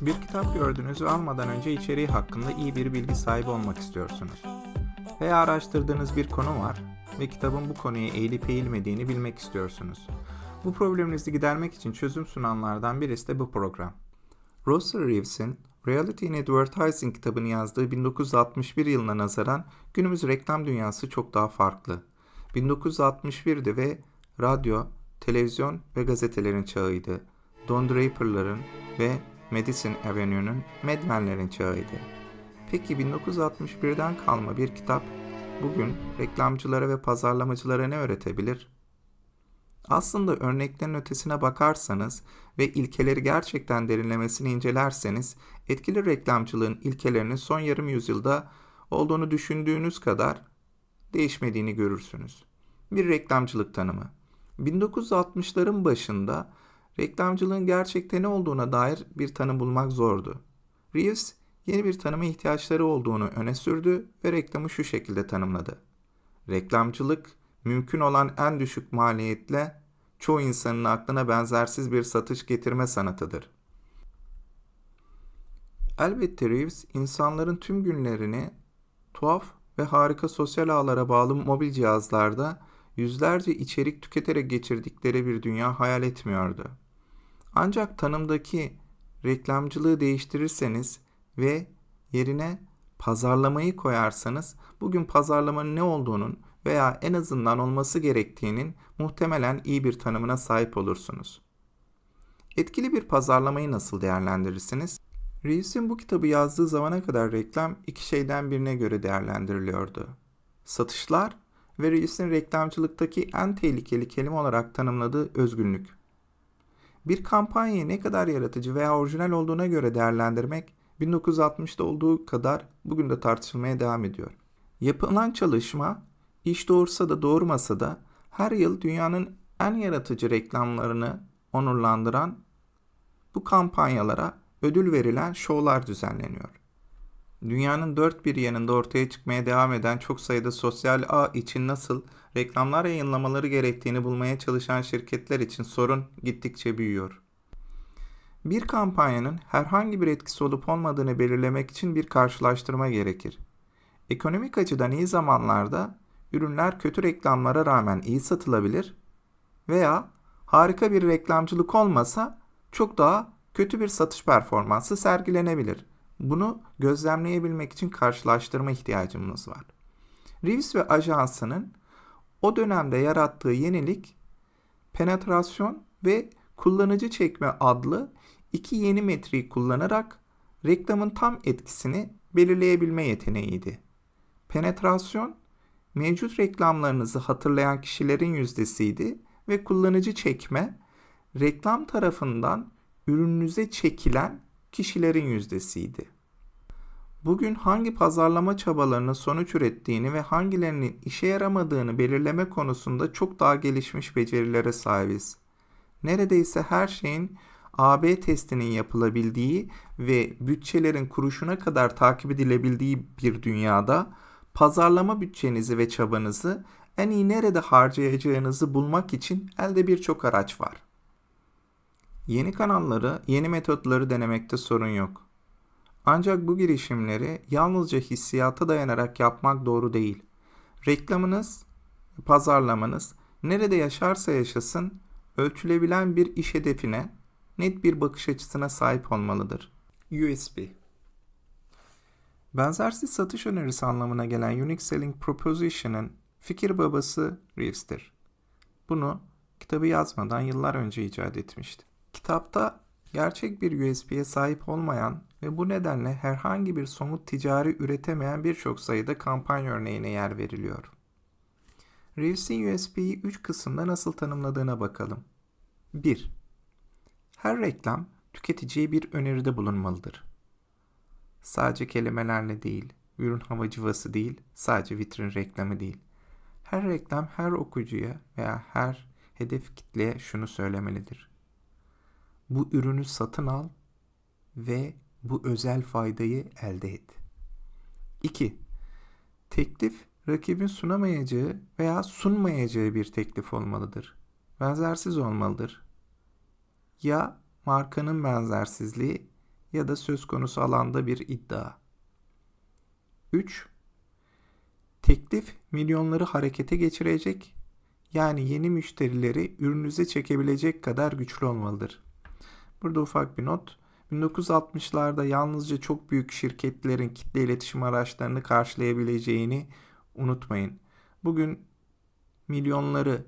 Bir kitap gördünüz ve almadan önce içeriği hakkında iyi bir bilgi sahibi olmak istiyorsunuz. Veya araştırdığınız bir konu var ve kitabın bu konuya eğilip eğilmediğini bilmek istiyorsunuz. Bu probleminizi gidermek için çözüm sunanlardan birisi de bu program. Russell Reeves'in Reality in Advertising kitabını yazdığı 1961 yılına nazaran günümüz reklam dünyası çok daha farklı. 1961'di ve radyo, televizyon ve gazetelerin çağıydı. Don Draper'ların ve Madison Avenue'nun Mad Men'lerin çağıydı. Peki 1961'den kalma bir kitap bugün reklamcılara ve pazarlamacılara ne öğretebilir? Aslında örneklerin ötesine bakarsanız ve ilkeleri gerçekten derinlemesine incelerseniz etkili reklamcılığın ilkelerinin son yarım yüzyılda olduğunu düşündüğünüz kadar değişmediğini görürsünüz. Bir reklamcılık tanımı. 1960'ların başında reklamcılığın gerçekte ne olduğuna dair bir tanım bulmak zordu. Reeves yeni bir tanıma ihtiyaçları olduğunu öne sürdü ve reklamı şu şekilde tanımladı. Reklamcılık mümkün olan en düşük maliyetle çoğu insanın aklına benzersiz bir satış getirme sanatıdır. Elbette Reeves insanların tüm günlerini tuhaf ve harika sosyal ağlara bağlı mobil cihazlarda yüzlerce içerik tüketerek geçirdikleri bir dünya hayal etmiyordu. Ancak tanımdaki reklamcılığı değiştirirseniz ve yerine pazarlamayı koyarsanız bugün pazarlamanın ne olduğunun veya en azından olması gerektiğinin muhtemelen iyi bir tanımına sahip olursunuz. Etkili bir pazarlamayı nasıl değerlendirirsiniz? Reeves'in bu kitabı yazdığı zamana kadar reklam iki şeyden birine göre değerlendiriliyordu. Satışlar ve Reeves'in reklamcılıktaki en tehlikeli kelime olarak tanımladığı özgünlük. Bir kampanyayı ne kadar yaratıcı veya orijinal olduğuna göre değerlendirmek 1960'da olduğu kadar bugün de tartışılmaya devam ediyor. Yapılan çalışma iş doğursa da doğurmasa da her yıl dünyanın en yaratıcı reklamlarını onurlandıran bu kampanyalara ödül verilen şovlar düzenleniyor. Dünyanın dört bir yanında ortaya çıkmaya devam eden çok sayıda sosyal ağ için nasıl reklamlar yayınlamaları gerektiğini bulmaya çalışan şirketler için sorun gittikçe büyüyor. Bir kampanyanın herhangi bir etkisi olup olmadığını belirlemek için bir karşılaştırma gerekir. Ekonomik açıdan iyi zamanlarda ürünler kötü reklamlara rağmen iyi satılabilir veya harika bir reklamcılık olmasa çok daha kötü bir satış performansı sergilenebilir. Bunu gözlemleyebilmek için karşılaştırma ihtiyacımız var. Reeves ve ajansının o dönemde yarattığı yenilik penetrasyon ve kullanıcı çekme adlı iki yeni metriği kullanarak reklamın tam etkisini belirleyebilme yeteneğiydi. Penetrasyon mevcut reklamlarınızı hatırlayan kişilerin yüzdesiydi ve kullanıcı çekme reklam tarafından ürününüze çekilen kişilerin yüzdesiydi. Bugün hangi pazarlama çabalarının sonuç ürettiğini ve hangilerinin işe yaramadığını belirleme konusunda çok daha gelişmiş becerilere sahibiz. Neredeyse her şeyin AB testinin yapılabildiği ve bütçelerin kuruşuna kadar takip edilebildiği bir dünyada pazarlama bütçenizi ve çabanızı en iyi nerede harcayacağınızı bulmak için elde birçok araç var. Yeni kanalları, yeni metotları denemekte sorun yok. Ancak bu girişimleri yalnızca hissiyata dayanarak yapmak doğru değil. Reklamınız, pazarlamanız nerede yaşarsa yaşasın ölçülebilen bir iş hedefine, net bir bakış açısına sahip olmalıdır. USB Benzersiz satış önerisi anlamına gelen Unique Selling Proposition'ın fikir babası Reeves'tir. Bunu kitabı yazmadan yıllar önce icat etmişti. Kitapta gerçek bir USB'ye sahip olmayan ve bu nedenle herhangi bir somut ticari üretemeyen birçok sayıda kampanya örneğine yer veriliyor. Reeves'in USB'yi 3 kısımda nasıl tanımladığına bakalım. 1. Her reklam tüketiciye bir öneride bulunmalıdır. Sadece kelimelerle değil, ürün havacıvası değil, sadece vitrin reklamı değil. Her reklam her okuyucuya veya her hedef kitleye şunu söylemelidir. Bu ürünü satın al ve bu özel faydayı elde et. 2. Teklif rakibin sunamayacağı veya sunmayacağı bir teklif olmalıdır. Benzersiz olmalıdır. Ya markanın benzersizliği ya da söz konusu alanda bir iddia. 3. Teklif milyonları harekete geçirecek, yani yeni müşterileri ürününüze çekebilecek kadar güçlü olmalıdır. Burada ufak bir not. 1960'larda yalnızca çok büyük şirketlerin kitle iletişim araçlarını karşılayabileceğini unutmayın. Bugün milyonları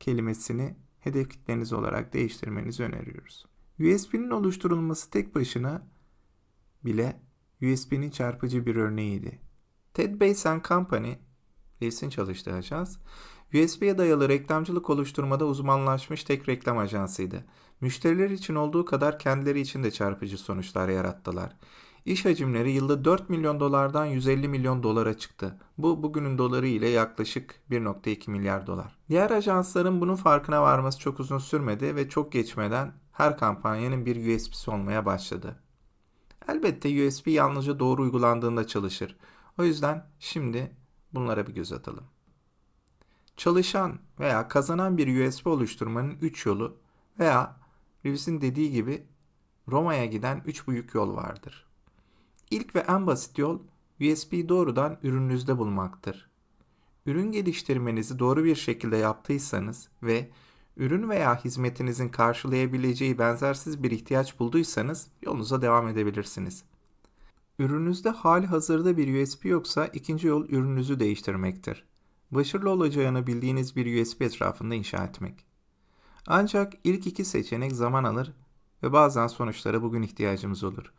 kelimesini hedef kitleniz olarak değiştirmenizi öneriyoruz. USB'nin oluşturulması tek başına bile USB'nin çarpıcı bir örneğiydi. Ted Bates Company, Reis'in çalıştığı ajans, USB'ye dayalı reklamcılık oluşturmada uzmanlaşmış tek reklam ajansıydı. Müşteriler için olduğu kadar kendileri için de çarpıcı sonuçlar yarattılar. İş hacimleri yılda 4 milyon dolardan 150 milyon dolara çıktı. Bu bugünün doları ile yaklaşık 1.2 milyar dolar. Diğer ajansların bunun farkına varması çok uzun sürmedi ve çok geçmeden her kampanyanın bir USB'si olmaya başladı. Elbette USB yalnızca doğru uygulandığında çalışır. O yüzden şimdi bunlara bir göz atalım. Çalışan veya kazanan bir USB oluşturmanın 3 yolu veya Reeves'in dediği gibi Roma'ya giden 3 büyük yol vardır. İlk ve en basit yol USB'yi doğrudan ürününüzde bulmaktır. Ürün geliştirmenizi doğru bir şekilde yaptıysanız ve ürün veya hizmetinizin karşılayabileceği benzersiz bir ihtiyaç bulduysanız yolunuza devam edebilirsiniz. Ürününüzde hali hazırda bir USB yoksa ikinci yol ürününüzü değiştirmektir. Başarılı olacağını bildiğiniz bir USB etrafında inşa etmek. Ancak ilk iki seçenek zaman alır ve bazen sonuçlara bugün ihtiyacımız olur.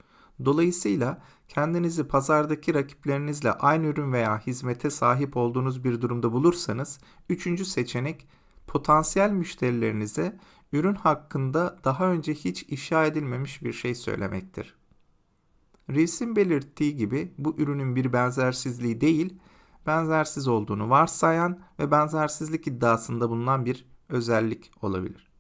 Dolayısıyla kendinizi pazardaki rakiplerinizle aynı ürün veya hizmete sahip olduğunuz bir durumda bulursanız, üçüncü seçenek potansiyel müşterilerinize ürün hakkında daha önce hiç inşa edilmemiş bir şey söylemektir. Reis'in belirttiği gibi bu ürünün bir benzersizliği değil, benzersiz olduğunu varsayan ve benzersizlik iddiasında bulunan bir özellik olabilir.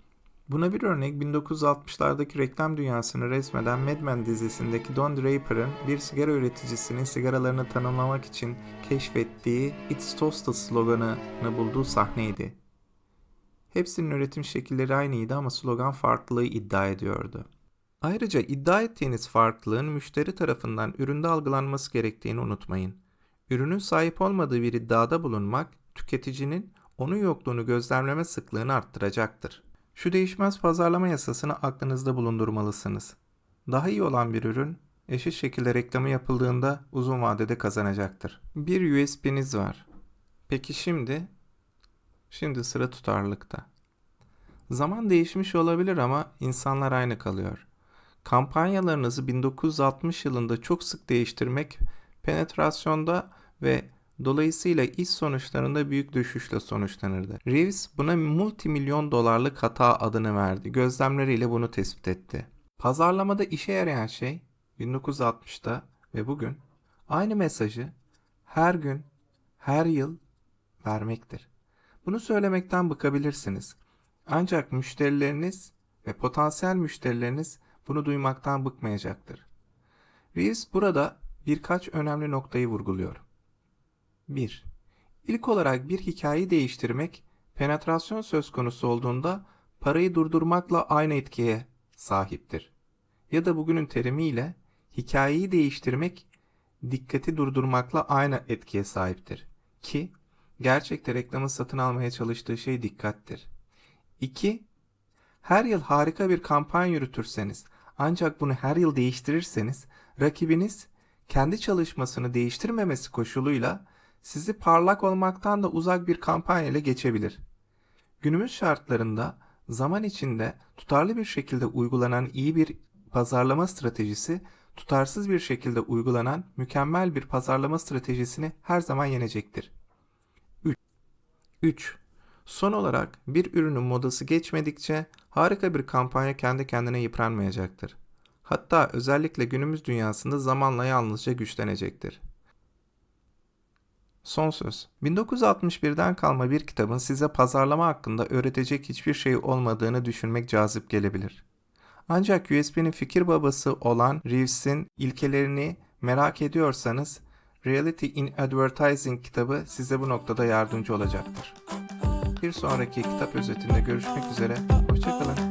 Buna bir örnek 1960'lardaki reklam dünyasını resmeden Mad Men dizisindeki Don Draper'ın bir sigara üreticisinin sigaralarını tanımlamak için keşfettiği It's Toasted sloganını bulduğu sahneydi. Hepsinin üretim şekilleri aynıydı ama slogan farklılığı iddia ediyordu. Ayrıca iddia ettiğiniz farklılığın müşteri tarafından üründe algılanması gerektiğini unutmayın. Ürünün sahip olmadığı bir iddiada bulunmak, tüketicinin onun yokluğunu gözlemleme sıklığını arttıracaktır. Şu değişmez pazarlama yasasını aklınızda bulundurmalısınız. Daha iyi olan bir ürün, eşit şekilde reklamı yapıldığında uzun vadede kazanacaktır. Bir USB'niz var. Peki şimdi? Şimdi sıra tutarlılıkta. Zaman değişmiş olabilir ama insanlar aynı kalıyor. Kampanyalarınızı 1960 yılında çok sık değiştirmek penetrasyonda ve dolayısıyla iş sonuçlarında büyük düşüşle sonuçlanırdı. Reeves buna multimilyon dolarlık hata adını verdi. Gözlemleriyle bunu tespit etti. Pazarlamada işe yarayan şey 1960'ta ve bugün aynı mesajı her gün, her yıl vermektir. Bunu söylemekten bıkabilirsiniz. Ancak müşterileriniz ve potansiyel müşterileriniz bunu duymaktan bıkmayacaktır. Reeves burada birkaç önemli noktayı vurguluyor. 1. İlk olarak bir hikayeyi değiştirmek, penetrasyon söz konusu olduğunda parayı durdurmakla aynı etkiye sahiptir. Ya da bugünün terimiyle hikayeyi değiştirmek, dikkati durdurmakla aynı etkiye sahiptir. Ki gerçekte reklamın satın almaya çalıştığı şey dikkattir. 2. Her yıl harika bir kampanya yürütürseniz ancak bunu her yıl değiştirirseniz rakibiniz kendi çalışmasını değiştirmemesi koşuluyla sizi parlak olmaktan da uzak bir kampanya ile geçebilir. Günümüz şartlarında zaman içinde tutarlı bir şekilde uygulanan iyi bir pazarlama stratejisi tutarsız bir şekilde uygulanan mükemmel bir pazarlama stratejisini her zaman yenecektir. 3. 3. Son olarak bir ürünün modası geçmedikçe harika bir kampanya kendi kendine yıpranmayacaktır. Hatta özellikle günümüz dünyasında zamanla yalnızca güçlenecektir. Son söz. 1961'den kalma bir kitabın size pazarlama hakkında öğretecek hiçbir şey olmadığını düşünmek cazip gelebilir. Ancak USB'nin fikir babası olan Reeves'in ilkelerini merak ediyorsanız Reality in Advertising kitabı size bu noktada yardımcı olacaktır. Bir sonraki kitap özetinde görüşmek üzere. Hoşçakalın.